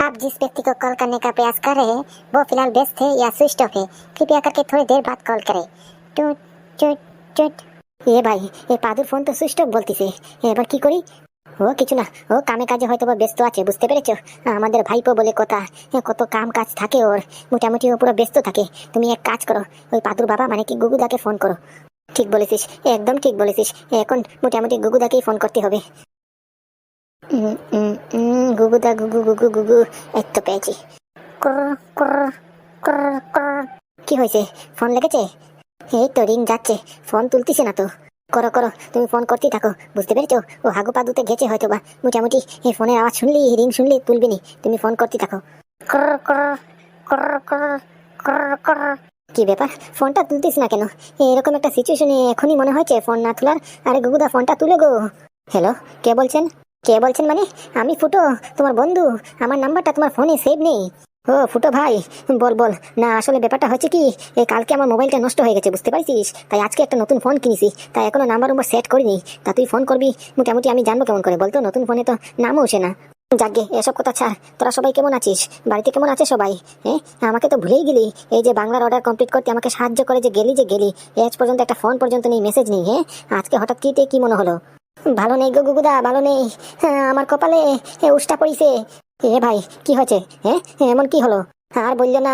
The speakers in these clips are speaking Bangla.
आप जिस व्यक्ति को कॉल करने का प्रयास कर रहे हैं वो फिलहाल व्यस्त है या स्विच ऑफ है कृपया करके थोड़ी देर बाद कॉल करें टूट टूट टूट এ ভাই এ পাদুর ফোন তো সুইচ অফ বলতিছে এবার কি করি ও কিছু না ও কামে কাজে হয়তো বা ব্যস্ত আছে বুঝতে পেরেছো আমাদের ভাইপো বলে কথা এ, কত কাম কাজ থাকে ওর মোটামুটি ও পুরো ব্যস্ত থাকে তুমি এক কাজ করো ওই পাদুর বাবা মানে কি গুগুদাকে ফোন করো ঠিক বলেছিস একদম ঠিক বলেছিস এখন মোটামুটি গুগুদাকেই ফোন করতে হবে উম, গুগুদা গুগু গুগু গুগু এই তো পেয়েছি। কি হয়েছে? ফোন লেগেছে? এই তো রিং যাচ্ছে ফোন তুলতিছে না তো। করো করো তুমি ফোন করতেই থাকো বুঝতে পেরেছ? ও হাগু পাদুতে গেছে হয়তো বা মোটামুটি এই ফোনের আওয়াজ শুনলি রিং শুনলি তুলবি নি তুমি ফোন করতে থাকো। কি ব্যাপার? ফোনটা তুলতিস না কেন? এরকম একটা সিচুয়েশনে এখনই মনে হয়েছে ফোন না তোলার। আরে গুগুদা ফোনটা তুলে গো। হ্যালো কে বলছেন? কে বলছেন মানে? আমি ফুটো, তোমার বন্ধু। আমার নাম্বারটা তোমার ফোনে সেভ নেই। ও, ফুটো ভাই, বল বল। না, আসলে ব্যাপারটা হচ্ছে কি এই কালকে আমার মোবাইলটা নষ্ট হয়ে গেছে, বুঝতে পারছিস? তাই আজকে একটা নতুন ফোন কিনেছি। তাই এখনও নাম্বার নম্বর সেট করিনি। তা তুই ফোন করবি, মোটামুটি আমি জানব কেমন করে, বলতো? নতুন ফোনে তো নামও ওঠে না। যাকে এসব কথা ছাড়। তোরা সবাই কেমন আছিস? বাড়িতে কেমন আছে সবাই? হ্যাঁ আমাকে তো ভুলেই গেলি। এই যে বাংলার অর্ডার কমপ্লিট করতে আমাকে সাহায্য করে যে গেলি যে গেলি আজ পর্যন্ত একটা ফোন পর্যন্ত নেই মেসেজ নেই হ্যাঁ আজকে হঠাৎ কিতে কি মনে হলো? ভালো নেই গো গুগুদা ভালো নেই। হ্যাঁ, আমার কপালে উষ্টা পড়িছে। এ ভাই কি হয়েছে? হ্যাঁ এমন কি হলো? আর বলল না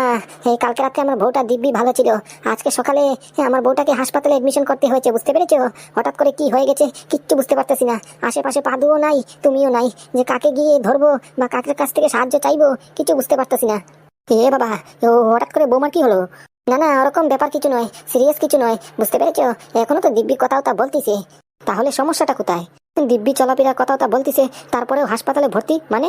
কালকে রাতে আমার বউটা দিব্যি ভালো ছিল। আজকে সকালে আমার বউটাকে হাসপাতালে এডমিশন করতে হয়েছে বুঝতে পেরেছ? হঠাৎ করে কি হয়ে গেছে কিচ্ছু বুঝতে পারতেছি না। আশেপাশে পাদুও নাই তুমিও নাই। যে কাকে গিয়ে ধরবো বা কাকের কাছ থেকে সাহায্য চাইব কিছু বুঝতে পারতেছি না। এ বাবা ও হঠাৎ করে বৌমার কি হলো? না না ওরকম ব্যাপার কিছু নয় সিরিয়াস কিছু নয় বুঝতে পেরেছ? এখনও তো দিব্যি কথাও তা বলতিছে। তাহলে সমস্যাটা কোথায়? দিব্যি চলাফেরার কথাও তা বলতিছে, তারপরেও হাসপাতালে ভর্তি? মানে?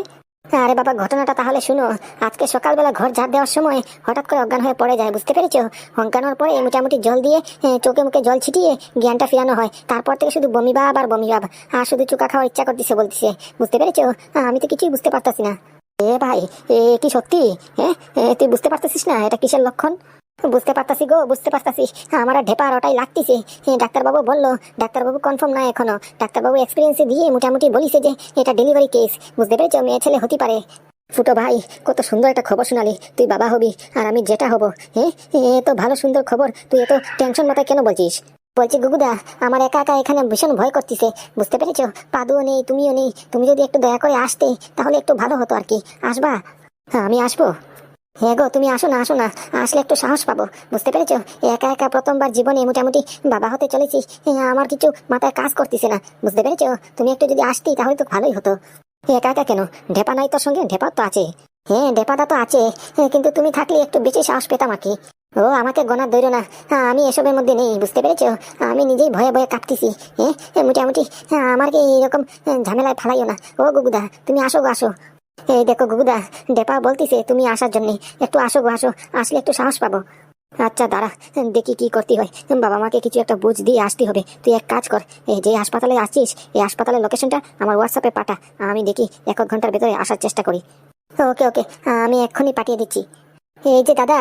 আরে বাবা, ঘটনাটা তাহলে শুনো। আজকে সকালবেলা ঘর ঝাড় দেওয়ার সময় হঠাৎ করে অজ্ঞান হয়ে পড়ে যায়, বুঝতে পেরেছ? হওয়ার পরে মোটামুটি জল দিয়ে চোখে মুখে জল ছিটিয়ে জ্ঞানটা ফিরানো হয়। তারপর থেকে শুধু বমি ভাব আর বমি ভাব। আর শুধু চোখা খাওয়ার ইচ্ছা করতেছে, বলতেছে। বুঝতে পেরেছ? আমি তো কিছুই বুঝতে পারতাছি না। এ ভাই, এ কি সত্যি? হ্যাঁ তুই বুঝতে পারতেছিস না? এটা কিসের লক্ষণ? বুঝতে পারতাছি গো, বুঝতে পারতাছি। আমার আর ঢেপার ওটাই লাগতেছে। ডাক্তারবাবু বলল, ডাক্তারবাবু কনফার্ম না এখনও। ডাক্তারবাবু এক্সপিরিয়েন্সে দিয়ে মোটামুটি বলিছে যে, এটা ডেলিভারি কেস বুঝতে পেরেছ? মেয়ে ছেলে হতে পারে। ফুটো ভাই, কত সুন্দর একটা খবর শোনালি। তুই বাবা হবি, আর আমি যেটা হব। হ্যাঁ এ তো ভালো সুন্দর খবর, তুই এত টেনশন মাথায় কেন বলছিস? বলছি, গুগুদা, আমার একা একা এখানে ভীষণ ভয় করতেছে। বুঝতে পেরেছ? পাদুও নেই, তুমিও নেই। তুমি যদি একটু দয়া করে আসতে, তাহলে একটু ভালো হতো আর কি। আসবা? হ্যাঁ আমি আসব। হ্যাঁ গো, তুমি আসো না আসো না। আসলে একটু সাহস পাবো, বুঝতে পেরেছ? একা একা প্রথমবার জীবনে মোটামুটি বাবা হতে চলেছি। আমার কিছু মাথায় কাজ করতেছে না, বুঝতে পেরেছ? তুমি একটু যদি আসতি তাহলে তো ভালোই হতো। একা একা কেন? ঢেপা নাই তোর সঙ্গে? ঢেপা তো আছে। হ্যাঁ ঢেপাটা তো আছে। কিন্তু তুমি থাকলে একটু বেশি সাহস পেতাম আর কি। ও, আমাকে গনার দৈর না। আমি এসবের মধ্যে নেই, বুঝতে পেরেছ? আমি নিজেই ভয়ে ভয়ে কাঁপতেছি। হ্যাঁ মোটামুটি আমাকে এইরকম ঝামেলায় ফালাইও না। ও গুগুদা, তুমি আসো গো, আসো। এই দেখো গুগুদা, ডেপা বলতিছে তুমি আসার জন্য। একটু আসো গো, আসো। আসলে একটু সাহস পাবো। আচ্ছা দাঁড়া, দেখি কি করতে হয়। বাবা মাকে কিছু একটা বুঝ দিয়ে আসতে হবে। তুই এক কাজ কর, এই যে হাসপাতালে আসছিস এই হাসপাতালের লোকেশনটা আমার হোয়াটসঅ্যাপে পাঠা। আমি দেখি এক ঘণ্টার ভেতরে আসার চেষ্টা করি। ওকে ওকে, আমি এক্ষুনি পাঠিয়ে দিচ্ছি। এই যে দাদা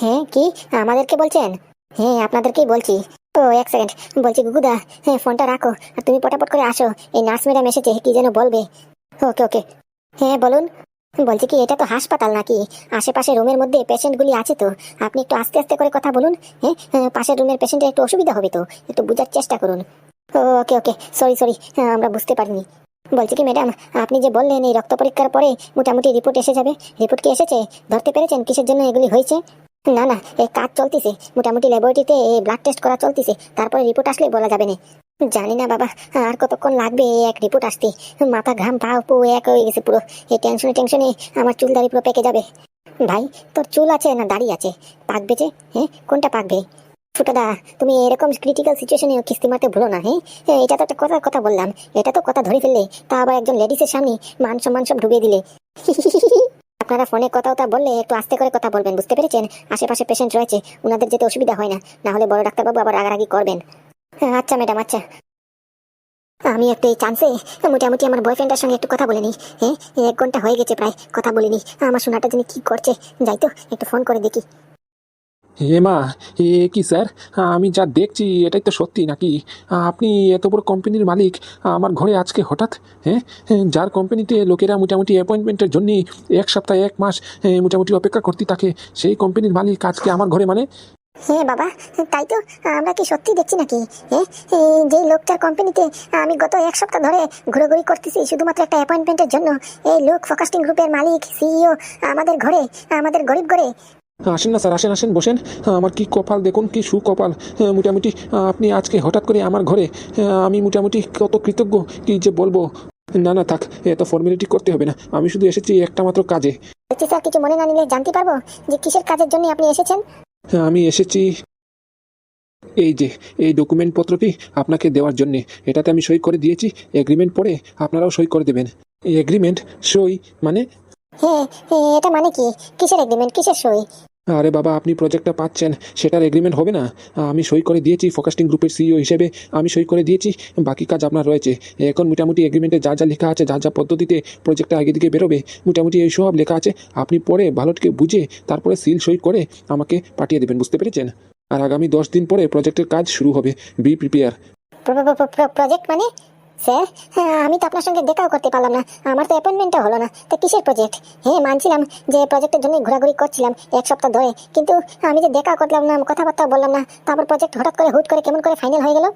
হ্যাঁ কি? আমাদেরকে বলছেন? হ্যাঁ আপনাদেরকেই বলছি। ও এক সেকেন্ড, বলছি গুগুদা হ্যাঁ ফোনটা রাখো। আর তুমি পটাপট করে আসো। এই নার্স ম্যাডাম এসেছে, কি যেন বলবে। ওকে ওকে। হ্যাঁ বলুন। বলছি কি এটা তো হাসপাতাল নাকি? আশেপাশে রুমের মধ্যে পেশেন্টগুলি আছে তো। আপনি একটু আস্তে আস্তে করে কথা বলুন হ্যাঁ? হ্যাঁ, পাশের রুমের পেশেন্টের একটু অসুবিধা হবে তো। একটু বোঝার চেষ্টা করুন। Okay okay. Sorry sorry. আমরা বুঝতে পারিনি। বলছি কি ম্যাডাম আপনি যে বললেন এই রক্ত পরীক্ষার পরে মোটামুটি রিপোর্ট এসে যাবে। রিপোর্ট কি এসেছে? ধরতে পেরেছেন কিসের জন্য এগুলি হয়েছে? না না এই কাজ চলতেছে। মোটামুটি ল্যাবরেটরিতে এই ব্লাড টেস্ট করা চলতেছে। তারপরে রিপোর্ট আসলে বলা যাবে না। জানি না বাবা আর কতক্ষণ লাগবে এক রিপোর্ট আসতে? মাথা ঘাম পা পু এক হয়ে গেছে পুরো। এই টেনশনে টেনশনে আমার চুল দাড়ি পুরো পেকে যাবে। ভাই তোর চুল আছে না দাড়ি আছে? পাকবে যে হ্যাঁ? কোনটা পাকবে? ফুটোদা তুমি এরকম ক্রিটিক্যাল সিচুয়েশনে কিস্তি মারতে ভুলো না হ্যাঁ? হ্যাঁ, এটা তো একটা কথার কথা বললাম। এটা তো কথা ধরে ফেললে তা আবার একজন লেডিসের সামনে মান সম্মান সব ডুবিয়ে দিলে। আপনারা ফোনে কথা কথা বললে একটু আস্তে করে কথা বলবেন বুঝতে পেরেছেন? আশেপাশে পেশেন্ট রয়েছে ওনাদের যেতে অসুবিধা হয় না। না হলে বড় ডাক্তারবাবু আবার রাগারাগি করবেন। আচ্ছা ম্যাডাম আচ্ছা। আমি একটু এই চান্সে মোটামুটি আমার বয়ফ্রেন্ডের সঙ্গে একটু কথা বলে নিই হ্যাঁ? এক ঘণ্টা হয়ে গেছে প্রায় কথা বলিনি আমার সোনাটা যিনি কি করছে, যাই তো, একটু ফোন করে দেখি। হে মা, এ কি স্যার? আমি যা দেখছি এটাই তো সত্যি নাকি? আপনি এত বড় কোম্পানির মালিক, আমার ঘরে আজকে হঠাৎ হ্যাঁ? যার কোম্পানিতে লোকেরা মোটামুটি অ্যাপয়েন্টমেন্টের জন্য এক সপ্তাহ এক মাস মোটামুটি অপেক্ষা করতে থাকে, সেই কোম্পানির মালিক আজকে আমার ঘরে মানে? হ্যাঁ বাবা তাই তো আমরা কি সত্যি দেখছি নাকি? হ্যাঁ যে লোকটার কোম্পানিতে আমি গত এক সপ্তাহ ধরে ঘোরাঘুরি করতেছি শুধুমাত্র একটা অ্যাপয়েন্টমেন্টের জন্য এই লোক ফোকাস্টিং গ্রুপের মালিক সিইও আমাদের ঘরে আমাদের গরিব ঘরে। আসেন না স্যার আসেন আসেন বসেন। আমার কি কপাল দেখুন কি সুকপাল। হ্যাঁ, মোটামুটি আপনি আজকে হঠাৎ করে আমার ঘরে হ্যাঁ, আমি মোটামুটি কত কৃতজ্ঞ কি যে বলব। না না থাক এত ফর্মালিটি করতে হবে না। আমি শুধু এসেছি একটা মাত্র কাজে। স্যার কিছু মনে না নিলে জানতে পারব যে কিসের কাজের জন্য আপনি এসেছেন? হ্যাঁ, আমি এসেছি। এই যে এই ডকুমেন্ট পত্রটি আপনাকে দেওয়ার জন্যে এটাতে আমি সই করে দিয়েছি। এগ্রিমেন্ট পরে আপনারাও সই করে দেবেন। এগ্রিমেন্ট সই মানে? হ্যাঁ হ্যাঁ, এটা মানে কি? কিসের এগ্রিমেন্ট কিসের সই? আরে বাবা, আপনি প্রজেক্টটা পাচ্ছেন, সেটার এগ্রিমেন্ট হবে না। আমি সই করে দিয়েছি ফোকাস্টিং গ্রুপের সিইও হিসেবে, আমি সই করে দিয়েছি, বাকি কাজ আপনার রয়েছে। এখন মোটামুটি এগ্রিমেন্টে যা যা লেখা আছে, যা যা পদ্ধতিতে প্রজেক্টটা আগে দিকে বেরোবে, মোটামুটি এই সব লেখা আছে। আপনি পরে ভালোটকে বুঝে, তারপরে সিল সই করে আমাকে পাঠিয়ে দেবেন, বুঝতে পেরেছেন? আর আগামী দশ দিন পরে প্রজেক্টের কাজ শুরু হবে বি প্রিপেয়ার প্রজেক্ট মানে? স্যার? হ্যাঁ আমি তো আপনার সঙ্গে দেখাও করতে পারলাম না। আমার তো অ্যাপয়েন্টমেন্টও হলো না। তো কিসের প্রজেক্ট হ্যাঁ মানছিলাম যে প্রজেক্টের জন্য ঘোরাঘুরি করছিলাম এক সপ্তাহ ধরে। কিন্তু আমি যে দেখা করলাম না কথাবার্তা বললাম না, তারপর প্রজেক্ট হঠাৎ করে হুট করে কেমন করে ফাইনাল হয়ে গেল?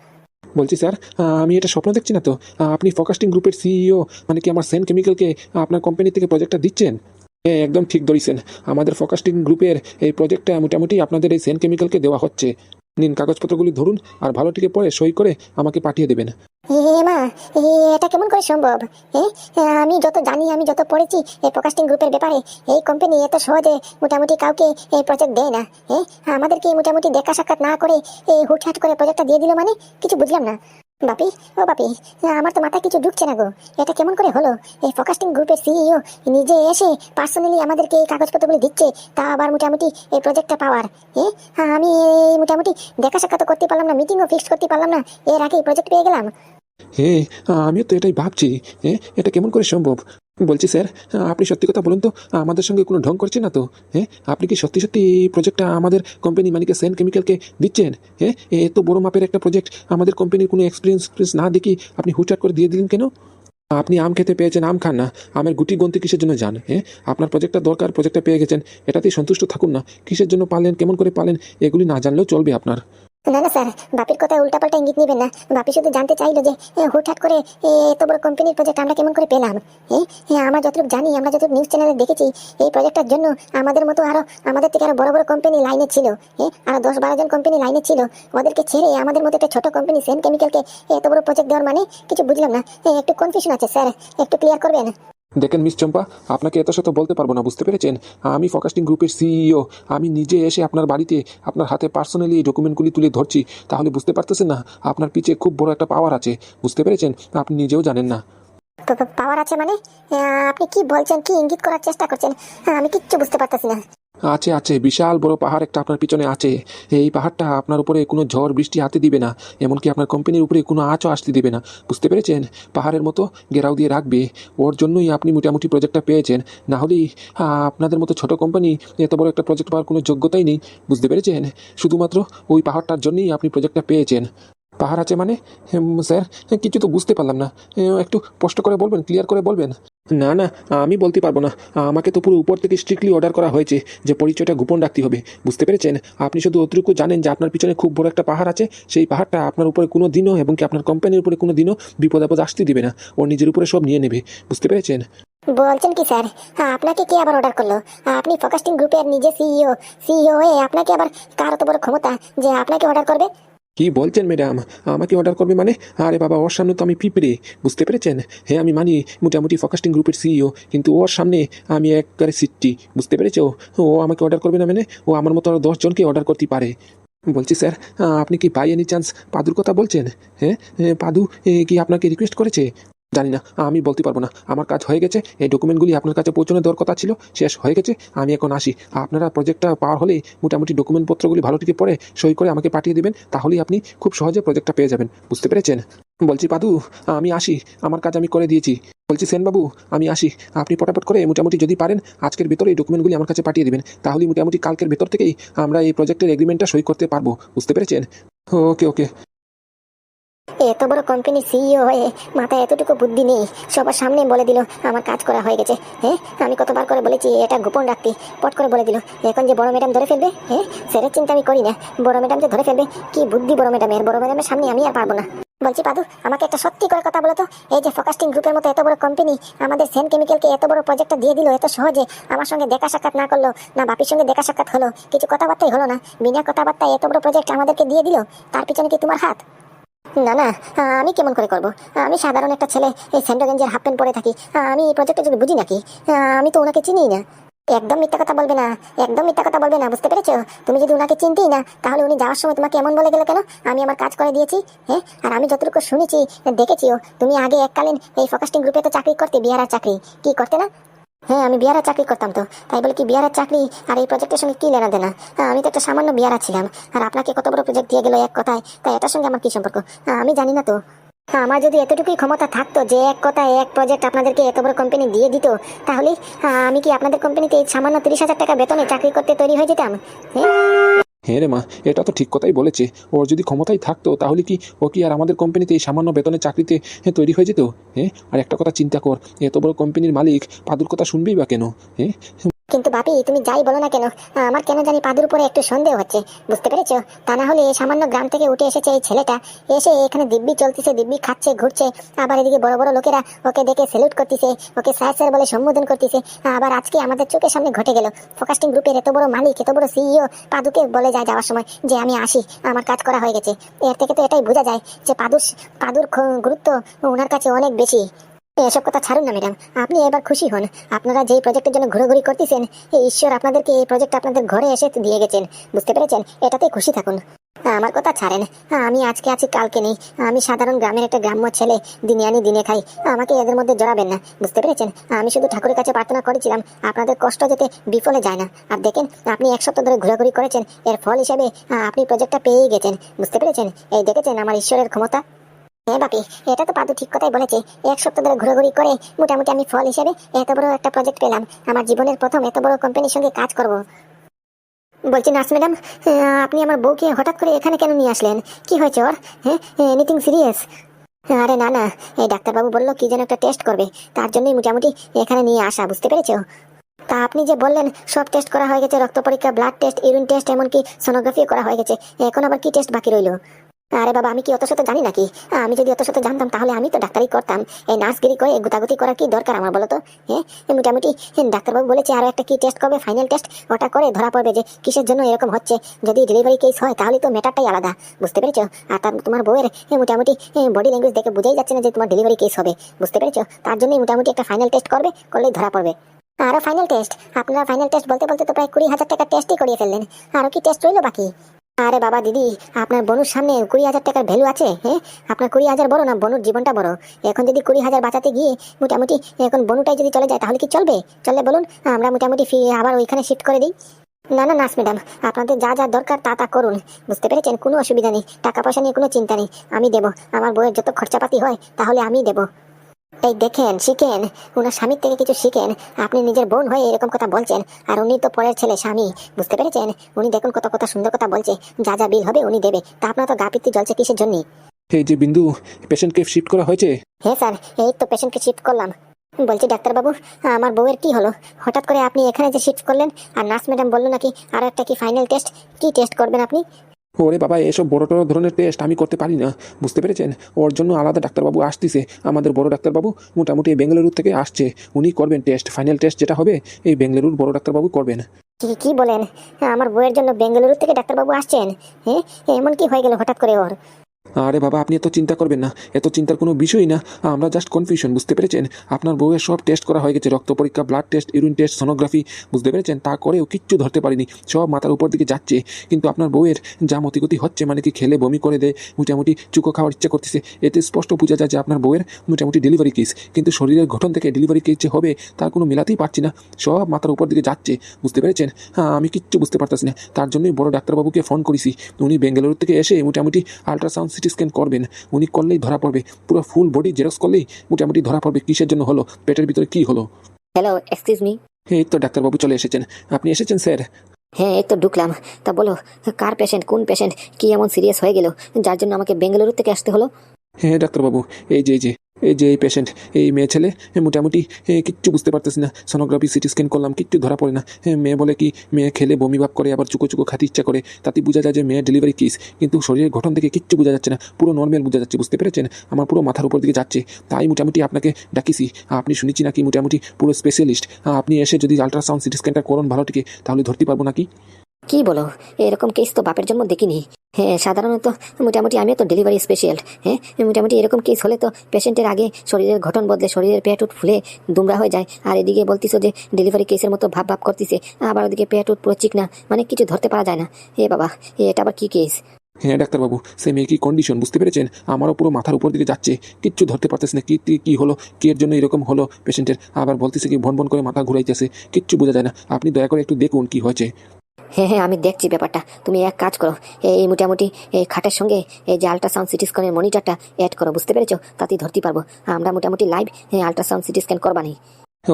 বলছি, স্যার আমি এটা স্বপ্ন দেখছি না তো। আপনি ফোকাস্টিং গ্রুপের সিইও মানে কি আমার সেন কেমিক্যালকে আপনার কোম্পানি থেকে প্রজেক্টটা দিচ্ছেন? হ্যাঁ একদম ঠিক ধরেছেন। আমাদের ফোকাস্টিং গ্রুপের এই প্রজেক্টটা মোটামুটি আপনাদের এই সেন কেমিক্যালকে দেওয়া হচ্ছে। নিন কাগজপত্রগুলি ধরুন আর ভালোটিকে পরে সই করে আমাকে পাঠিয়ে দেবেন। মা এটা কেমন করে সম্ভব? হ্যাঁ আমি যত জানি, আমি যত পড়েছি, এই প্রকাশিং গ্রুপের ব্যাপারে, এই কোম্পানি এত সহজে মোটামুটি কাউকে এই প্রজেক্ট দেয় না। আমাদেরকে মোটামুটি দেখা সাক্ষাৎ না করে এই হুটহাট করে প্রজেক্টটা দিয়ে দিল মানে? কিছু বুঝলাম না। বাপি, ও বাপি, আমার তো মাথায় কিছু ঢুকছে না গো। এটা কেমন করে হলো? এই ফোকাস্টিং গ্রুপের সিইও নিজে এসে পার্সোনালি আমাদেরকে এই কাগজপত্রগুলি দিচ্ছে, তা আবার মোটামুটি এই প্রজেক্টটা পাওয়ার। হ্যাঁ আমি এই মোটামুটি দেখা সাক্ষাৎ করতে পারলাম না মিটিংও ফিক্সড করতে পারলাম না, এর আগেই প্রজেক্ট পেয়ে গেলাম। হ্যাঁ আমিও তো এটাই ভাবছি। এটা কেমন করে সম্ভব? বলছি, স্যার, আপনি সত্যি কথা বলুন তো, আমাদের সঙ্গে কোনো ঢং করছেন না তো? হ্যাঁ আপনি কি সত্যি সত্যি এই প্রজেক্টটা আমাদের কোম্পানি মালিকে সেন কেমিক্যালকে দিচ্ছেন? হ্যাঁ এত বড় মাপের একটা প্রজেক্ট আমাদের কোম্পানির কোনো এক্সপিরিয়েন্স না দেখি আপনি হুটহাট করে দিয়ে দিলেন কেন? আপনি আম খেতে পেয়েছেন, আম খান না। আমের গুটি গন্তি কিসের জন্য যান? হ্যাঁ আপনার প্রজেক্টটা দরকার প্রজেক্টটা পেয়ে গেছেন। এটাতেই সন্তুষ্ট থাকুন না। কিসের জন্য পালেন, কেমন করে পালেন, এগুলি না জানলেও চলবে আপনার। না না, স্যার, বাপির কথায় উল্টাপাল্টা ইঙ্গিত নেবেন না। বাপি শুধু জানতে চাইলো যে হুটহাট করে এত বড় কোম্পানির প্রজেক্ট আমরা কেমন করে পেলাম? হ্যাঁ আমরা যতটুকু জানি, আমরা যতটুকু নিউজ চ্যানেলে দেখেছি, এই প্রজেক্টটার জন্য আমাদের মতো আরও, আমাদের থেকে আরও বড় বড় কোম্পানি লাইনে ছিল। হ্যাঁ আরও দশ বারো জন কোম্পানি লাইনে ছিল। ওদেরকে ছেড়ে আমাদের মতো একটা ছোট কোম্পানি সেন কেমিক্যালকে এত বড় প্রজেক্ট দেওয়ার মানে কিছু বুঝলাম না। একটু কনফিউশন আছে, স্যার, একটু ক্লিয়ার করবেন? দেখেন, মিস চম্পা, আপনাকে এত শত বলতে পারব না, বুঝতে পেরেছেন? আমি ফোকাস্টিং গ্রুপের সিইও, আমি নিজে এসে আপনার বাড়িতে, আপনার হাতে পার্সোনালি এই ডকুমেন্টগুলি তুলে ধরছি, তাহলে বুঝতে পারতেছেন না, আপনার পিছে খুব বড় একটা পাওয়ার আছে, বুঝতে পেরেছেন? আপনি নিজেও জানেন না। পাওয়ার আছে মানে? আপনি কি বলছেন, কি ইঙ্গিত করার চেষ্টা করছেন? আমি কিচ্ছু বুঝতে পারতেছি না। আছে আছে। বিশাল বড় পাহাড় একটা আপনার পিছনে আছে। এই পাহাড়টা আপনার উপরে কোনো ঝড়, বৃষ্টি হাতে দিবে না। এমনকি আপনার কোম্পানির উপরে কোনো আঁচও আসতে দিবে না। বুঝতে পেরেছেন? পাহাড়ের মতো ঘেরাও দিয়ে রাখবে। ওর জন্যই আপনি মোটামুটি প্রজেক্টটা পেয়েছেন। না হলেই আপনাদের মতো ছোট কোম্পানি এত বড় একটা প্রজেক্ট পাওয়ার কোনো যোগ্যতাই নেই। বুঝতে পেরেছেন? শুধুমাত্র ওই পাহাড়টার জন্যই আপনি প্রজেক্টটা পেয়েছেন। পাহাড় আছে মানে? স্যার, কিছু তো বুঝতে পারলাম না। একটু স্পষ্ট করে বলবেন, ক্লিয়ার করে বলবেন? না না, আমি বলতে পারব না। আমাকে তো পুরো উপর থেকে স্ট্রিক্টলি অর্ডার করা হয়েছে যে পরিচয়টা গোপন রাখতে হবে। বুঝতে পেরেছেন? আপনি শুধু অতটুকু জানেন যে আপনার পিছনে খুব বড় একটা পাহাড় আছে। সেই পাহাড়টা আপনার উপরে কোনো দিনও এবং কি আপনার কোম্পানির উপরে কোনো দিনও বিপদ আপদ আসতে দিবে না। ওর নিজের উপরে সব নিয়ে নেবে। বুঝতে পেরেছেন? বলছেন কি, স্যার? আপনাকে কে আবার অর্ডার করল? আপনি ফোকাস্টিং গ্রুপের নিজে সিইও সিইও হয়ে আপনাকে আবার কার অত বড় ক্ষমতা যে আপনাকে অর্ডার করবে? কি বলছেন ম্যাডাম? আমাকে অর্ডার করবে মানে? আরে বাবা, ওর সামনে তো আমি পিঁপড়ে। বুঝতে পেরেছেন? হ্যাঁ আমি মানি, মোটামুটি ফোকাস্টিং গ্রুপের সিইও কিন্তু ওর সামনে আমি একবারে সিটটি। বুঝতে পেরেছ? ও আমাকে অর্ডার করবে না মানে? ও আমার মতো আরও দশজনকে অর্ডার করতে পারে। বলছি, স্যার আপনি কি বাই এনি চান্স পাদুর কথা বলছেন? হ্যাঁ পাদু কি আপনাকে রিকোয়েস্ট করেছে? জানি না, আমি বলতে পারব না। আমার কাজ হয়ে গেছে, এই ডকুমেন্টগুলি আপনার কাছে পৌঁছানো দেওয়ার কথা ছিল, শেষ হয়ে গেছে, আমি এখন আসি। আপনারা প্রজেক্টটা পাওয়ার হলেই মোটামুটি ডকুমেন্টপত্রগুলি ভালো থেকে পড়ে, সই করে আমাকে পাঠিয়ে দেবেন, তাহলেই আপনি খুব সহজে প্রজেক্টটা পেয়ে যাবেন। বুঝতে পেরেছেন? বলছি, পাদু, আমি আসি, আমার কাজ আমি করে দিয়েছি। বলছি, সেনবাবু, আমি আসি। আপনি পটাপট করে মোটামুটি যদি পারেন, আজকের ভেতরে এই ডকুমেন্টগুলি আমার কাছে পাঠিয়ে দেবেন। তাহলে মোটামুটি কালকের ভেতর থেকেই আমরা এই প্রজেক্টের এগ্রিমেন্টটা সই করতে পারব। বুঝতে পেরেছেন? ওকে ওকে। এত বড় কোম্পানি সিইও হয়ে মাথায় এতটুকু বুদ্ধি নেই, সবার সামনে বলে দিল, আমার কাজ করা হয়ে গেছে। হ্যাঁ আমি কতবার করে বলেছি, এটা গোপন রাখতে। পট করে বলে দিল, এখন যে বড় ম্যাডাম ধরে ফেলবে? হ্যাঁ সেটার চিন্তা আমি করি না, বড় ম্যাডাম যে ধরে ফেলবে, কি বুদ্ধি বড় ম্যাডামের বড় ম্যাডামের সামনে আমি আর পারব না। বলছি, পাদু, আমাকে একটা সত্যি করে কথা বলো তো। এই যে ফোকাস্টিং গ্রুপের মতো এত বড় কোম্পানি আমাদের সেন কেমিক্যালকে এত বড় প্রজেক্টটা দিয়ে দিল এত সহজে, আমার সঙ্গে দেখা সাক্ষাৎ না করল, না বাপির সঙ্গে দেখা সাক্ষাৎ হলো, কিছু কথাবার্তাই হলো না। বিনা কথাবার্তায় এত বড় প্রজেক্ট আমাদেরকে দিয়ে দিল, তার পিছনে কি তোমার হাত? না না আমি কেমন করে করব? আমি সাধারণ একটা ছেলে, এই স্যান্ডোগেঞ্জের হাফ প্যান্ট পরে থাকি। আমি এই প্রজেক্টের জন্য বুঝি নাকি আমি তো ওনাকে চিনিই না। একদম মিথ্যা কথা বলবে না, একদম মিথ্যা কথা বলবে না, বুঝতে পেরেছ? তুমি যদি ওনাকে চিনতেই না, তাহলে উনি যাওয়ার সময় তোমাকে এমন বলে গেল কেন? আমি আমার কাজ করে দিয়েছি হ্যাঁ? আর আমি যতটুকু শুনেছি, দেখেছিও, তুমি আগে এককালীন এই ফোকাস্টিং গ্রুপে তো চাকরি করতে বিহারের চাকরি। কি করতে না? হ্যাঁ আমি বিহারের চাকরি করতাম তো। তাই বলে কি বিহারের চাকরি আর এই প্রজেক্টের সঙ্গে কি লেনা দেনা? হ্যাঁ, আমি তো একটা সামান্য বিহারা ছিলাম। আর আপনাকে কত বড় প্রজেক্ট দিয়ে গেল এক কথায় তাই এটার সঙ্গে আমার কি সম্পর্ক? হ্যাঁ, আমি জানি না তো। আমার যদি এতটুকুই ক্ষমতা থাকতো যে এক কথায় এক প্রজেক্ট আপনাদেরকে এত বড় কোম্পানি দিয়ে দিত তাহলে হ্যাঁ, আমি কি আপনাদের কোম্পানিতে সামান্য তিরিশ হাজার টাকা বেতনে চাকরি করতে তৈরি হয়ে যেতাম? হ্যাঁ। হ্যাঁ রে মা এটা তো ঠিক কথাই বলেছে। ওর যদি ক্ষমতাই থাকতো তাহলে কি ও কি আর আমাদের কোম্পানিতে এই সামান্য বেতনের চাকরিতে হ্যাঁ, তৈরি হয়ে যেত? হ্যাঁ আর একটা কথা চিন্তা কর এত বড় কোম্পানির মালিক পাদুর কথা শুনবেই বা কেন? হ্যাঁ কিন্তু বাপি, তুমি যাই বলো না কেন? আমার কেন জানি পাদুর উপরে একটু সন্দেহ হচ্ছে, বুঝতে পেরেছ? তা না হলে সামান্য গ্রাম থেকে উঠে এসেছে এই ছেলেটা। এসে এখানে দিব্যি চলতেছে, দিব্যি খাচ্ছে, ঘুরছে। আবার এদিকে বড় বড় লোকেরা ওকে দেখে স্যালুট করতেছে, ওকে স্যার স্যার বলে সম্বোধন করতেছে। আবার আজকে আমাদের চোখের সামনে ঘটে গেল। ফোকাস্টিং গ্রুপের এত বড় মালিক, এত বড় সিইও পাদুকে বলে যায় যাওয়ার সময় যে, আমি আসি, আমার কাজ করা হয়ে গেছে। এর থেকে তো এটাই বোঝা যায় যে পাদুর পাদুর গুরুত্ব ওনার কাছে অনেক বেশি। এসব কথা ছাড়ুন না, ম্যাডাম। আপনি এবার খুশি হন। আপনারা যেই প্রজেক্টের জন্য ঘোরাঘুরি করতেছেন, এই ঈশ্বর আপনাদেরকে এই প্রজেক্ট আপনাদের ঘরে এসে দিয়ে গেছেন। বুঝতে পেরেছেন? এটাতে খুশি থাকুন। আমার কথা ছাড়েন। আমি আজকে আছি, কালকে নেই। আমি সাধারণ গ্রামের একটা গ্রাম্য ছেলে। দিনে আনি, দিনে খাই। আমাকে এদের মধ্যে জড়াবেন না। বুঝতে পেরেছেন? আমি শুধু ঠাকুরের কাছে প্রার্থনা করেছিলাম, আপনাদের কষ্ট যেতে বিফলে যায় না। আর দেখেন, আপনি এক সপ্তাহ ধরে ঘোরাঘুরি করেছেন। এর ফল হিসাবে, আপনি প্রজেক্টটা পেয়েই গেছেন। বুঝতে পেরেছেন? এই দেখেছেন আমার ঈশ্বরের ক্ষমতা? হ্যাঁ বাপি, এটা তো পাদু ঠিক কথাই বলেছে। এক সপ্তাহ ধরে ঘোরাঘুরি করে মোটামুটি আমি ফল হিসেবে এত বড় একটা প্রজেক্ট পেলাম। আমার জীবনের প্রথম এত বড় কোম্পানির সঙ্গে কাজ করব। বলছি, নার্স ম্যাডাম আপনি আমার বউকে হঠাৎ করে এখানে কেন নিয়ে আসলেন? কি হয়েছে ওর? হ্যাঁ এনিথিং সিরিয়াস আরে না না, এই ডাক্তারবাবু বলল কি যেন একটা টেস্ট করবে। তার জন্যই মোটামুটি এখানে নিয়ে আসা, বুঝতে পেরেছ? তা আপনি যে বললেন, সব টেস্ট করা হয়ে গেছে, রক্ত পরীক্ষা ব্লাড টেস্ট ইউরিন টেস্ট এমনকি সোনোগ্রাফিও করা হয়ে গেছে। এখন আবার কি টেস্ট বাকি রইল? আরে বাবা, আমি কি অত শত জানি নাকি? আমি যদি অত শত জানতাম, তাহলে আমি তো ডাক্তারি করতাম। এই নার্সগিরি করে গুতাগুতি করার কি দরকার আমার বলো তো? হ্যাঁ? মোটামুটি ডাক্তারবাবু বলেছে, আরও একটা কি টেস্ট করবে ফাইনাল টেস্ট ওটা করে ধরা পড়বে যে কিসের জন্য এরকম হচ্ছে। যদি ডেলিভারি কেস হয়, তাহলে তো ম্যাটারটাই আলাদা। বুঝতে পেরেছ? আর তার তোমার বউয়ের মোটামুটি বডি ল্যাঙ্গুয়েজ দেখে বোঝাই যাচ্ছে না যে তোমার ডেলিভারি কেস হবে। বুঝতে পেরেছ? তার জন্যই মোটামুটি একটা ফাইনাল টেস্ট করবে, করলেই ধরা পড়বে। আরও ফাইনাল টেস্ট আপনারা ফাইনাল টেস্ট বলতে বলতে তো প্রায় কুড়ি হাজার টাকা টেস্টই করিয়ে ফেললেন। আরও কি টেস্ট রইল বাকি? আরে বাবা, দিদি, আপনার বনুর সামনে কুড়ি হাজার টাকার ভ্যালু আছে হ্যাঁ? আপনার কুড়ি হাজার বড় না, বনুর জীবনটা বড়। এখন যদি কুড়ি হাজার বাঁচাতে গিয়ে মোটামুটি এখন বনুটাই যদি চলে যায়, তাহলে কি চলবে? চললে বলুন, আমরা মোটামুটি ফি আবার ওইখানে শিফট করে দিই। না না, নার্স ম্যাডাম, আপনাদের যা যা দরকার তা তা করুন। বুঝতে পেরেছেন? কোনো অসুবিধা নেই। টাকা পয়সা নিয়ে কোনো চিন্তা নেই। আমি দেবো। আমার বইয়ের যত খরচাপাতি হয়, তাহলে আমি দেবো। এই দেখেন শিখেন। ওনার স্বামীর থেকে কিছু শিখেন। আপনি নিজের বোন হয়ে এরকম কথা বলছেন আর উনি তো পরের ছেলে স্বামী। বুঝতে পেরেছেন? উনি দেখুন কত কথা সুন্দর কথা বলছে। যা যা বিল হবে উনি দেবে। তা আপনার তো গা পিত্তি জ্বলছে কিসের জন্য? এই যে বিন্দু পেশেন্টকে শিফট করা হয়েছে? হ্যাঁ স্যার। এই তো পেশেন্টকে শিফট করলাম। বলছি ডাক্তারবাবু আমার বউয়ের কি হলো? হঠাৎ করে আপনি এখানে যে শিফট করলেন আর নার্স ম্যাডাম বলল নাকি আরও একটা কি ফাইনাল টেস্ট কি টেস্ট করবেন আপনি? ওরে বাবা, এসব বড় টড় ধরনের টেস্ট আমি করতে পারি না। বুঝতে পেরেছেন? ওর জন্য আলাদা ডাক্তারবাবু আসতেছে। আমাদের বড় ডাক্তারবাবু মোটামুটি বেঙ্গালুরু থেকে আসছে। উনি করবেন টেস্ট ফাইনাল টেস্ট যেটা হবে, এই বেঙ্গালুরুর বড় ডাক্তারবাবু করবেন। কি বলেন? আমার বউয়ের জন্য বেঙ্গালুরু থেকে ডাক্তারবাবু আসছেন? হ্যাঁ? এমন কি হয়ে গেল হঠাৎ করে ওর? আরে বাবা, আপনি এত চিন্তা করবেন না। এত চিন্তার কোনো বিষয়ই না। আমরা জাস্ট কনফিউশন বুঝতে পেরেছেন? আপনার বউয়ের সব টেস্ট করা হয়ে গেছে, রক্ত পরীক্ষা blood test urine test sonography বুঝতে পেরেছেন? তা করেও কিচ্ছু ধরতে পারিনি। সব মাথার উপর দিকে যাচ্ছে। কিন্তু আপনার বউয়ের যা মতিগতি হচ্ছে মানে কি খেলে বমি করে দেয়, মোটামুটি চুকো খাওয়ার ইচ্ছা করতেছে, এতে স্পষ্ট বোঝা যায় যে আপনার বউয়ের মোটামুটি ডেলিভারি কেস কিন্তু শরীরের গঠন থেকে ডেলিভারি কেস যে হবে, তার কোনো মেলাতেই পারছি না। সব মাথার উপর দিকে যাচ্ছে, বুঝতে পেরেছেন? হ্যাঁ আমি কিচ্ছু বুঝতে পারতেছি না। তার জন্যই বড় ডাক্তারবাবুকে ফোন করেছি। উনি বেঙ্গালুরু থেকে এসে মোটামুটি আলট্রাসাউন্ড সিটি স্ক্যান করবেন। উনি করলেই ধরা পড়বে। পুরো ফুল বডি জেরক্স করলেই মোটামুটি ধরা পড়বে। কিসের জন্য হলো? পেটের ভিতরে কি হলো? হ্যালো এক্সকিউজ মি এই তো ডাক্তারবাবু চলে এসেছেন। আপনি এসেছেন স্যার? হ্যাঁ এই তো ঢুকলাম। তা বলো কার পেশেন্ট কোন পেশেন্ট কি এমন সিরিয়াস হয়ে গেল? যার জন্য আমাকে বেঙ্গালুরু থেকে আসতে হলো? হ্যাঁ ডাক্তারবাবু এই যে এই যে। এই যে এই পেশেন্ট এই মেয়ে ছেলে মোটামুটি কিচ্ছু বুঝতে পারতেছি না। সোনোগ্রাফি সিটি স্ক্যান করলাম, কিচ্ছু ধরা পড়ে না। মেয়ে বলে কি, মেয়ে খেলে বমি ভাব করে, আবার চুকো চুকো খাতে ইচ্ছা করে। তাতে বোঝা যায় যে মেয়ের ডেলিভারি কেস কিন্তু শরীরের গঠন থেকে কিচ্ছু বোঝা যাচ্ছে না। পুরো নর্মাল বোঝা যাচ্ছে, বুঝতে পেরেছেন? আমার পুরো মাথার উপর দিকে যাচ্ছে। তাই মোটামুটি আপনাকে ডাকিছি। আপনি শুনেছি নাকি মোটামুটি পুরো স্পেশালিস্ট আপনি এসে যদি আলট্রাসাউন্ড সিটি স্ক্যানটা করুন ভালো থেকে তাহলে ধরতে পারব নাকি? কি বলো? এরকম কেস তো বাপের জন্য দেখিনি। হ্যাঁ সাধারণত মোটামুটি আমিও তো ডেলিভারি স্পেশাল হ্যাঁ মোটামুটি এরকম কেস হলে তো পেশেন্টের আগে শরীরের গঠন বদলে শরীরের পেট উঠ ফুলে দুমড়া হয়ে যায়। আর এদিকে বলতিস যে ডেলিভারি কেসের মতো ভাব ভাব করতেছে, আবার ওদিকে পেট উঠ পুরো চিকনা মানে কিছু ধরতে পারা যায় না। এ বাবা এটা আবার কি কেস হ্যাঁ ডাক্তারবাবু, সে মেয়ে কি কন্ডিশন বুঝতে পেরেছেন? আমারও পুরো মাথার উপর দিকে যাচ্ছে, কিচ্ছু ধরতে পারতেছে না কি কি হলো, কি এর জন্য এরকম হলো পেশেন্টের আবার বলতেছে কি ভন ভন করে মাথা ঘুরাইতেছে, কিচ্ছু বোঝা যায় না। আপনি দয়া করে একটু দেখুন কি হয়েছে। হ্যাঁ হ্যাঁ আমি দেখছি ব্যাপারটা। তুমি এক কাজ করো। এই মোটামুটি এই খাটের সঙ্গে এই যে আল্ট্রাসাউন্ড সিটি স্ক্যানের মনিটরটা অ্যাড করো বুঝতে পেরেছ? তাতেই ধরতে পারব। আমরা মোটামুটি লাইভ আল্ট্রাসাউন্ড সিটি স্ক্যান করবানি।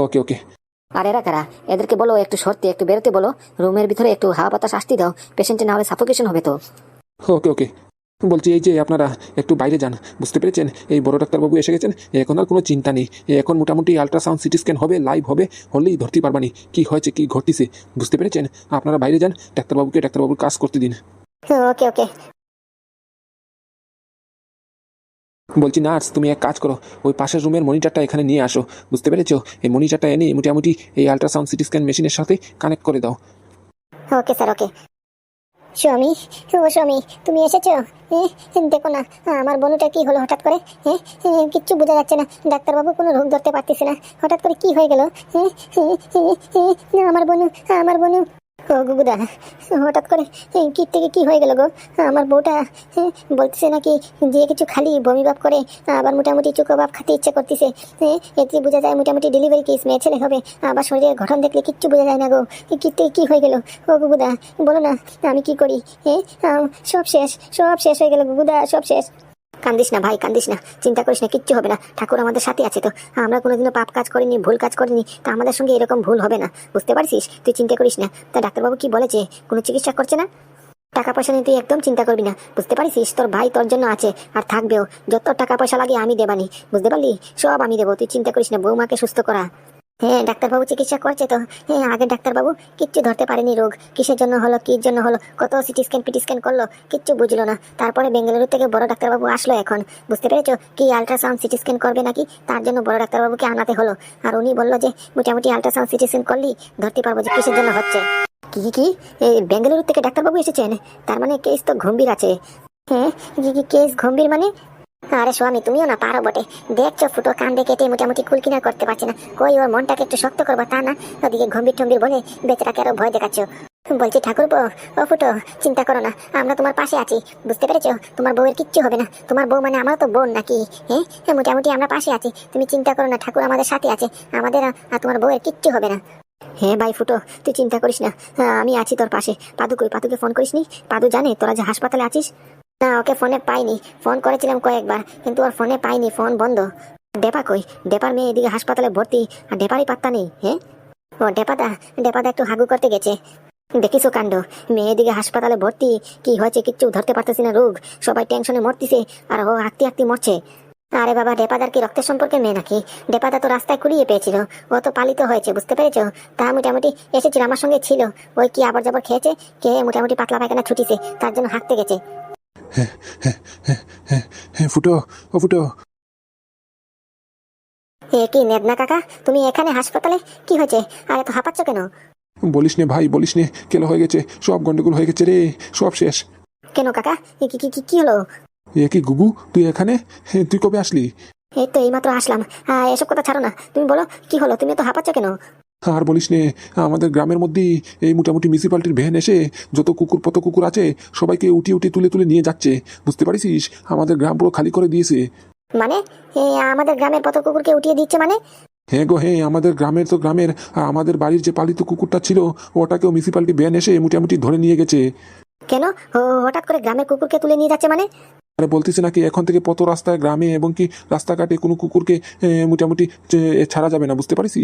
ওকে ওকে আর এরা কারা? এদেরকে বলো একটু সরতে একটু বেরোতে বলো। রুমের ভিতরে একটু হাওয়া বাতাস আসতে দাও। পেশেন্টের না হলে সাফোকেশন হবে তো। ওকে ওকে বলছি এই যে আপনারা একটু বাইরে যান বুঝতে পেরেছেন? এই বড় ডাক্তারবাবু এসে গেছেন এখন আর কোনো চিন্তা নেই এখন মোটামুটি আলট্রাসাউন্ড সিটি স্ক্যান হবে লাইভ হবে হলেই ধরতে পারবানি। কি হয়েছে কি ঘটতেছে বুঝতে পেরেছেন? আপনারা বাইরে যান ডাক্তারবাবুকে ডাক্তারবাবুর কাজ করতে দিন। ওকে ওকে। বলছি নার্স তুমি এক কাজ করো ওই পাশের রুমের মনিটারটা এখানে নিয়ে আসো বুঝতে পেরেছ? এই মনিটরটা এনে মোটামুটি এই আলট্রাসাউন্ড সিটি স্ক্যান মেশিনের সাথে কানেক্ট করে দাও। Okay sir okay. স্বামী, ও স্বামী, তুমি এসেছ? হ্যাঁ দেখো না, আমার বোনটা কি হলো হঠাৎ করে? হ্যাঁ কিচ্ছু বোঝা যাচ্ছে না। ডাক্তারবাবু কোনো রোগ ধরতে পারতেছে না। হঠাৎ করে কি হয়ে গেল? হ্যাঁ আমার বোনু আমার বোনু। গুগুদা হঠাৎ করে এ, কি থেকে কি হয়ে গেল গো? আমার বউটা এ, বলতেছে নাকি যে কিছু খালি বমি ভাব করে আবার মোটামুটি চুকো ভাব খেতে ইচ্ছে করতেছে। এ, এতে বোঝা যায় মোটামুটি ডেলিভারি কেস মেয়ে ছেলে হবে আবার শরীরের গঠন দেখলে কিচ্ছু বোঝা যায় না গো। কি থেকে কি হয়ে গেল? ও গুগুদা বলো না আমি কি করি? হ্যাঁ সব শেষ সব শেষ হয়ে গেল গুগুদা সব শেষ। কান্দিস না ভাই, কান্দিস না। চিন্তা করিস না, কিচ্ছু হবে না। ঠাকুর আমাদের সাথে আছে তো। আমরা কোনোদিনও পাপ কাজ করিনি, ভুল কাজ করিনি, তা আমাদের সঙ্গে এরকম ভুল হবে না। বুঝতে পারছিস? তুই চিন্তা করিস না। তা ডাক্তারবাবু কি বলেছে? কোনো চিকিৎসা করছে না? টাকা পয়সা নিয়ে তুই একদম চিন্তা করবি না। বুঝতে পারিস তোর ভাই তোর জন্য আছে, আর থাকবেও। যত টাকা পয়সা লাগে আমি দেবানি। বুঝতে পারলি? সব আমি দেবো। তুই চিন্তা করিস না, বৌমাকে সুস্থ করা। হ্যাঁ ডাক্তারবাবু চিকিৎসা করছে তো। হ্যাঁ আগে ডাক্তারবাবু কিচ্ছু ধরতে পারেনি রোগ। কিসের জন্য হলো, কির জন্য হলো, কত সিটি স্ক্যান, পিটি স্ক্যান করল, কিচ্ছু বুঝলো না। তারপরে বেঙ্গালুরু থেকে বড় ডাক্তারবাবু আসলো এখন। বুঝতে পেরেছ কি আল্ট্রাসাউন্ড সিটি স্ক্যান করবে নাকি? তার জন্য বড় ডাক্তারবাবুকে আনাতে হলো। আর উনি বলল যে, মোটামুটি আল্ট্রাসাউন্ড সিটি স্ক্যান করলেই ধরতে পারব যে কিসের জন্য হচ্ছে। কি কি এই বেঙ্গালুরু থেকে ডাক্তারবাবু এসেছেন? তার মানে কেস তো গম্ভীর আছে। হ্যাঁ কি কেস গম্ভীর মানে? আরে স্বামী তুমিও না পারো বটে। দেখছ ফুটো কান্দে কেটে মোটামুটি কুলকিনা করতে পারছে না। কই ওর মনটাকে একটু শক্ত করব তা না? ওদিকে গম্ভীর টম্ভীর বলে বেচারাকে আরও ভয় দেখাচ্ছ। বলছি ঠাকুর ও ফুটো চিন্তা করো না আমরা তোমার পাশে আছি। বুঝতে পেরেছ? তোমার বউয়ের কিচ্ছু হবে না। তোমার বউ মানে আমার তো বোন নাকি? হ্যাঁ? হ্যাঁ, মোটামুটি আমরা পাশে আছি। তুমি চিন্তা করো না ঠাকুর আমাদের সাথে আছে। আমাদের আর- তোমার বউয়ের কিচ্ছু হবে না। হ্যাঁ ভাই ফুটো তুই চিন্তা করিস না। আমি আছি তোর পাশে। পাদু কই পাদুকে ফোন করিসনি? পাদু জানে তোরা যে হাসপাতালে আছিস? না, ওকে ফোনে পাইনি। ফোন করেছিলাম কয়েকবার, কিন্তু ওর ফোনে পাইনি, ফোন বন্ধ। ডেপা কই? ডেপার মেয়ে এদিকে হাসপাতালে ভর্তি, আর ডেপারই পাত্তা নেই হ্যাঁ ও, ডেপাদা ডেপাদা একটু হাগু করতে গেছে। দেখিছো কাণ্ড, মেয়ে এদিকে হাসপাতালে ভর্তি, কি হয়েছে কিচ্ছু ধরতে পারতেছি না রোগ, সবাই টেনশনে মরতিছে, আর ও হাঁকতে হাঁকতে মরছে। আরে বাবা, ডেপাদার কি রক্তের সম্পর্কে মেয়ে নাকি? ডেপাদা তো রাস্তায় কুড়িয়ে পেয়েছিল, ও তো পালিত হয়েছে, বুঝতে পেরেছ? তা মোটামুটি এসেছিল, আমার সঙ্গে ছিল, ওই কি আবার যাবার খেয়েছে? খেয়ে মোটামুটি পাতলা পায়খানা ছুটিছে, তার জন্য হাঁকতে গেছে। ফুটো ও ফুটো। এ কি নেদনা কাকা তুমি এখানে হাসপাতালে? কি হয়েছে? আর এত হাঁপাচ্ছ কেন? বলিস নে ভাই বলিস নে কেলো হয়ে গেছে? সব গন্ডগোল হয়ে গেছে রে সব শেষ। কেন কাকা? এ কি কি কি কি হলো? এ কি গুগু তুই এখানে? হে, তুই কবে আসলি? এই তো এইমাত্র আসলাম। এসব কথা ছাড়ো না। তুমি বলো কি হলো? তুমি তো হাঁপাচ্ছ কেন? আর বলিস নে আমাদের গ্রামের মধ্যেই এই মোটামুটি মিউনিসিপালিটির ভ্যান এসে যত কুকুর পত কুকুর আছে সবাইকে উঠিয়ে উঠিয়ে তুলে তুলে নিয়ে যাচ্ছে। বুঝতে পারিস আমাদের গ্রাম পুরো খালি করে দিয়েছে। মানে? আমাদের গ্রামের কত কুকুরকে উঠিয়ে দিচ্ছে মানে? হ্যাঁ গো হ্যাঁ আমাদের গ্রামের তো গ্রামের আমাদের বাড়ির যে পালিত কুকুরটা ছিল ওটাকেও মিউনিসিপালিটি ভ্যান এসে মোটামুটি ধরে নিয়ে গেছে। কেন? হঠাৎ করে গ্রামের কুকুরকে তুলে নিয়ে যাচ্ছে মানে? আরে বলতেছে নাকি এখন থেকে পত রাস্তায় গ্রামে এবং কি রাস্তাঘাটে কোনো কুকুরকে মোটামুটি ছাড়া যাবে না, বুঝতে পারিস?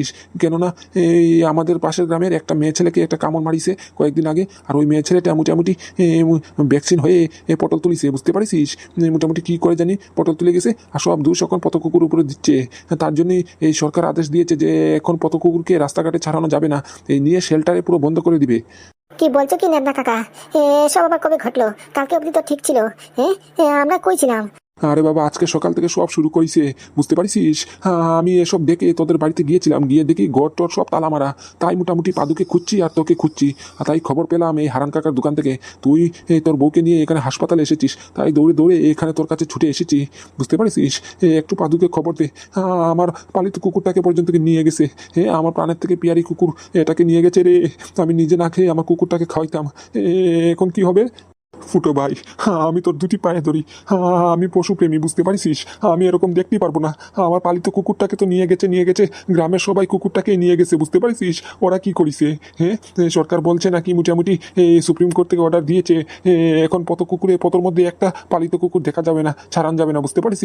কেননা এই আমাদের পাশের গ্রামের একটা মেয়ে ছেলেকে একটা কামড় মারিছে কয়েকদিন আগে, আর ওই মেয়ে ছেলেটা মোটামুটি ভ্যাকসিন হয়ে পটল তুলিছে, বুঝতে পারিস? মোটামুটি কি করে জানি, পটল তুলে গেছে, আর সব এখন পত কুকুর উপরে দিচ্ছে। তার জন্যই এই সরকার আদেশ দিয়েছে যে এখন পত কুকুরকে রাস্তাঘাটে ছাড়ানো যাবে না এই নিয়ে শেল্টারে পুরো বন্ধ করে দিবে। কি বলছো কি নেদনা কাকা? সব আবার কবে ঘটলো? কালকে অবধি তো ঠিক ছিল। হ্যাঁ আমরা কই ছিলাম? আরে বাবা আজকে সকাল থেকে সব শুরু করেছে বুঝতে পারিস আমি এসব দেখে তোদের বাড়িতে গিয়েছিলাম গিয়ে দেখি ঘর টর সব তালা মারা। তাই মোটামুটি পাদুকে খুঁজছি আর তোকে খুঁজছি। আর তাই খবর পেলাম এই হারান কাকার দোকান থেকে। তুই তোর বউকে নিয়ে এখানে হাসপাতালে এসেছিস। তাই দৌড়ে দৌড়ে এখানে তোর কাছে ছুটে এসেছি। বুঝতে পারিস একটু পাদুকে খবর দে। আ, আমার পালিত কুকুরটাকে পর্যন্ত নিয়ে গেছে। হ্যাঁ আমার প্রাণের থেকে পিয়ারি কুকুর এটাকে নিয়ে গেছে রে। আমি নিজে না খেয়ে আমার কুকুরটাকে খাওয়াইতাম। এখন কি হবে? ফুটো ভাই হ্যাঁ আমি তোর দুটি পায়ে ধরি। হ্যাঁ আমি পশুপ্রেমী বুঝতে পারিস আমি এরকম দেখতেই পারব না। আমার পালিত কুকুরটাকে তো নিয়ে গেছে নিয়ে গেছে। গ্রামের সবাই কুকুরটাকে নিয়ে গেছে, বুঝতে পারিস ওরা কি করিছে হ্যাঁ সরকার বলছে নাকি মোটামুটি সুপ্রিম কোর্ট থেকে অর্ডার দিয়েছে। এখন পত কুকুরে, পতর মধ্যে একটা পালিত কুকুর দেখা যাবে না, ছাড়ান যাবে না, বুঝতে পারিস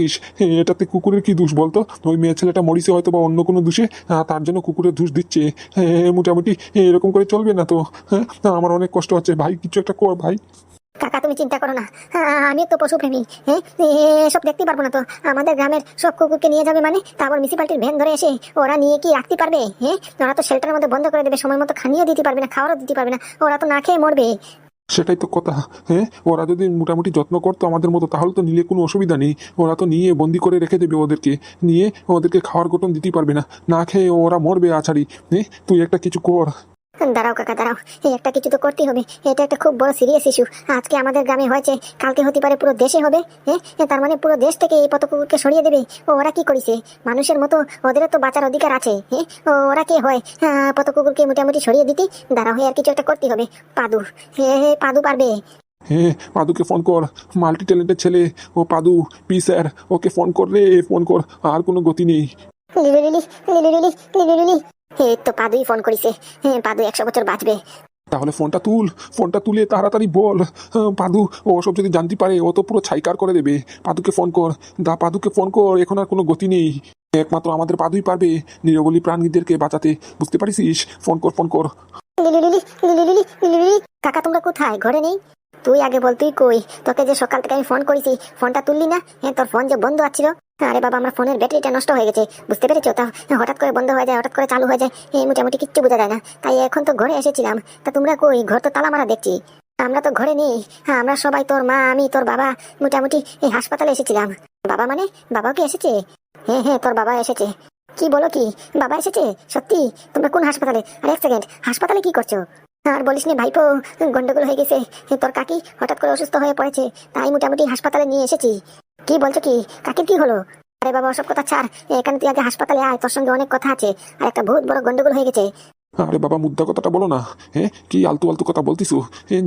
এটাতে কুকুরের কি দোষ বলতো? ওই মেয়ে ছেলেটা মরিছে হয়তো বা অন্য কোনো দোষে তার জন্য কুকুরের দোষ দিচ্ছে। মোটামুটি এরকম করে চলবে না তো হ্যাঁ? আমার অনেক কষ্ট হচ্ছে। ভাই, কিছু একটা কর ভাই। কাকা, তুমি চিন্তা করো না। আমি তো পশুপ্রেমী হ্যাঁ এসব দেখতে পারব না তো। আমাদের গ্রামের সব কুকুরকে নিয়ে যাবে মানে? তারপর মিউনিসিপালিটির ভ্যান ধরে এসে ওরা নিয়ে কি রাখতে পারবে হ্যাঁ ওরা তো শেল্টারের মধ্যে বন্ধ করে দেবে, সময় মতো খানিয়েও দিতে পারবে না, খাওয়ারও দিতে পারবে না, ওরা তো না খেয়ে মরবে। সেটাই তো কথা হ্যাঁ ওরা যদি মোটামুটি যত্ন করতো আমাদের মতো, তাহলে তো নিলে কোনো অসুবিধা নেই। ওরা তো নিয়ে বন্দি করে রেখে দেবে ওদেরকে, নিয়ে ওদেরকে খাওয়ার গঠন দিতেই পারবে না। না খেয়ে ওরা মরবে আছাড়ি হ্যাঁ তুই একটা কিছু কর। দাঁড়াও কাকা দাঁড়াও। এই একটা কিছু তো করতেই হবে। এটা একটা খুব বড় সিরিয়াস ইস্যু আজকে আমাদের গ্রামে হয়েছে কালকে হতে পারে পুরো দেশে হবে হ্যাঁ তার মানে পুরো দেশ থেকে এই পত কুকুরকে সরিয়ে দেবে। ও ওরা কি করেছে? মানুষের মতো ওদেরও তো বাঁচার অধিকার আছে হ্যাঁ ওরা কে হয়? হ্যাঁ, পত কুকুরকে মোটামুটি সরিয়ে দিতে দাঁড়াও আর কিছু একটা করতে হবে। পাদু হে হে পাদু পারবে। হ্যাঁ পাদুকে ফোন কর। মাল্টি ট্যালেন্টের ছেলে। ও পাদু পি স্যার ওকে ফোন কর রে ফোন কর। আর কোনো গতি নেই। লিলিলিলি লিলিলিলি লিলিলিলি। এই তো পাদুই ফোন করেছে। হ্যাঁ পাদু একশো বছর বাঁচবে। তাহলে ফোনটা তুল ফোনটা তুলে তাড়াতাড়ি বল। পাদু ও সব যদি জানতে পারে ও তো পুরো ছাইকার করে দেবে। পাদুকে ফোন কর। দা পাদুকে ফোন কর এখন আর কোনো গতি নেই। একমাত্র আমাদের পাদুই পারবে নিরবলি প্রাণীদেরকে বাঁচাতে। বুঝতে পারিস ফোন কর ফোন কর। কাকা তোমরা কোথায়? ঘরে নেই? তুই আগে বল তুই কই, তোকে যে সকাল থেকে আমি ফোন করেছি ফোনটা তুললি না? হ্যাঁ তোর ফোন যে বন্ধ আছিল। আরে বাবা, আমার ফোনের ব্যাটারিটা নষ্ট হয়ে গেছে, বুঝতে পেরেছ? তা হঠাৎ করে বন্ধ হয়ে যায়, হঠাৎ করে চালু হয়ে যায়, এই মোটামুটি কিচ্ছু বোঝা যায় না। তাই এখন তো ঘরে এসেছিলাম। তা তোমরা কই, ঘর তো তালা মারা দেখছি। আমরা তো ঘরে নেই। হ্যাঁ আমরা সবাই তোর মা, আমি, তোর বাবা, মোটামুটি এই হাসপাতালে এসেছিলাম। বাবা মানে? বাবাও কি এসেছে? হ্যাঁ হ্যাঁ তোর বাবা এসেছে। কি বলো কি? বাবা এসেছে? সত্যি? তোমরা কোন হাসপাতালে? আর এক সেকেন্ড হাসপাতালে কি করছ? আর বলিস নি ভাইপো গন্ডগোল হয়ে গেছে। তোর কাকি হঠাৎ করে অসুস্থ হয়ে পড়েছে তাই মোটামুটি হাসপাতালে নিয়ে এসেছি। কি বলছো কি? কাকির কি হলো? আরে বাবা ওসব কথা ছাড়। এখানে তুই আগে হাসপাতালে আয় তোর সঙ্গে অনেক কথা আছে। আর একটা বহুত বড় গন্ডগোল হয়ে গেছে। আরে বাবা মুদ্রা কথাটা বলো না। হ্যাঁ কি আলতু আলতু কথা বলতিছো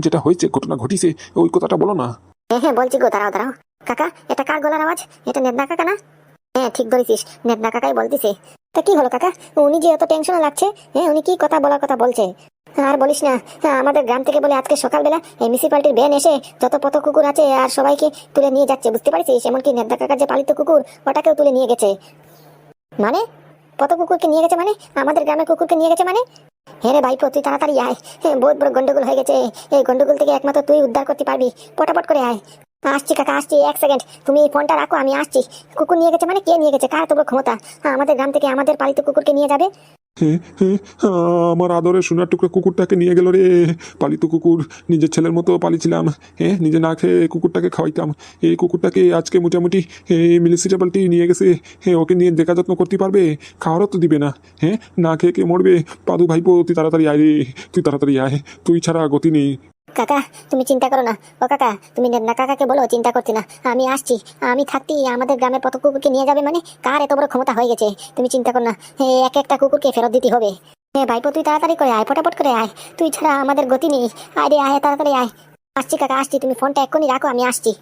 যেটা হয়েছে ঘটনা ঘটিছে ওই কথাটা বলো না। হ্যাঁ হ্যাঁ বলছি গো দাঁড়াও দাঁড়াও। কাকা এটা কার গলার আওয়াজ? এটা নেদনা কাকা না? হ্যাঁ ঠিক ধরেছিস নেদনা কাকাই বলতিছে। তা কি হলো কাকা? উনি যে এত টেনশনে লাগছে হ্যাঁ উনি কি কথা বলার কথা বলছে? আর বলিস না হ্যাঁ, আমাদের গ্রাম থেকে বলে আজকে সকালবেলা এই মিউনিসিপালিটির ভ্যান এসে যত পত কুকুর আছে আর সবাইকে তুলে নিয়ে যাচ্ছে বুঝতে পারছিস? এমনকি নেদনা কাকার যে পালিত কুকুর ওটাকেও তুলে নিয়ে গেছে। মানে? কত কুকুরকে নিয়ে গেছে মানে? আমাদের গ্রামের কুকুরকে নিয়ে গেছে মানে? হ্যাঁ রে ভাইপো তুই তাড়াতাড়ি আয়। হ্যাঁ বহুত বড় গন্ডগোল হয়ে গেছে। এই গন্ডগোল থেকে একমাত্র তুই উদ্ধার করতে পারবি। পটাপট করে আয়। আসছি কাকা আসছি এক সেকেন্ড তুমি ফোনটা রাখো আমি আসছি। কুকুর নিয়ে গেছে মানে কে নিয়ে গেছে? কার বড় ক্ষমতা? হ্যাঁ, আমাদের গ্রাম থেকে আমাদের পালিত কুকুরকে নিয়ে যাবে? আমার আদরে সোনার টুকরা কুকুরটাকে নিয়ে গেল রে। পালিত কুকুর, নিজের ছেলের মতো পালিছিলাম। হ্যাঁ নিজে না খেয়ে কুকুরটাকে খাওয়াইতাম। এই কুকুরটাকে আজকে মোটামুটি মিউনিসিপ্যালিটি নিয়ে গেছে। হ্যাঁ ওকে নিয়ে দেখা যত্ন করতে পারবে? খাওয়ারও তো দিবে না। হ্যাঁ না খেয়ে কে মরবে? পাদু ভাইপো তুই তাড়াতাড়ি আয় রে। তুই তাড়াতাড়ি আয়। তুই ছাড়া গতি নেই। কাকা, তুমি চিন্তা করো না। ও কাকা, তুমি না কাকাকে বলো, চিন্তা করতে না। আমি আসছি। আমি থাকতি আমাদের গ্রামের কত কুকুরকে নিয়ে যাবে মানে কার এত বড় ক্ষমতা হয়ে গেছে? তুমি চিন্তা করো না। এক একটা কুকুরকে ফেরত দিতে হবে। হ্যাঁ ভাইপো, তুই তাড়াতাড়ি করে আয়, ফটাফট করে আয়। তুই ছাড়া আমাদের গতি নেই। আয় রে, আয়, তাড়াতাড়ি আয়। আসছি কাকা, আসছি। তুমি ফোনটা এক্ষুনি রাখো, আমি আসছি।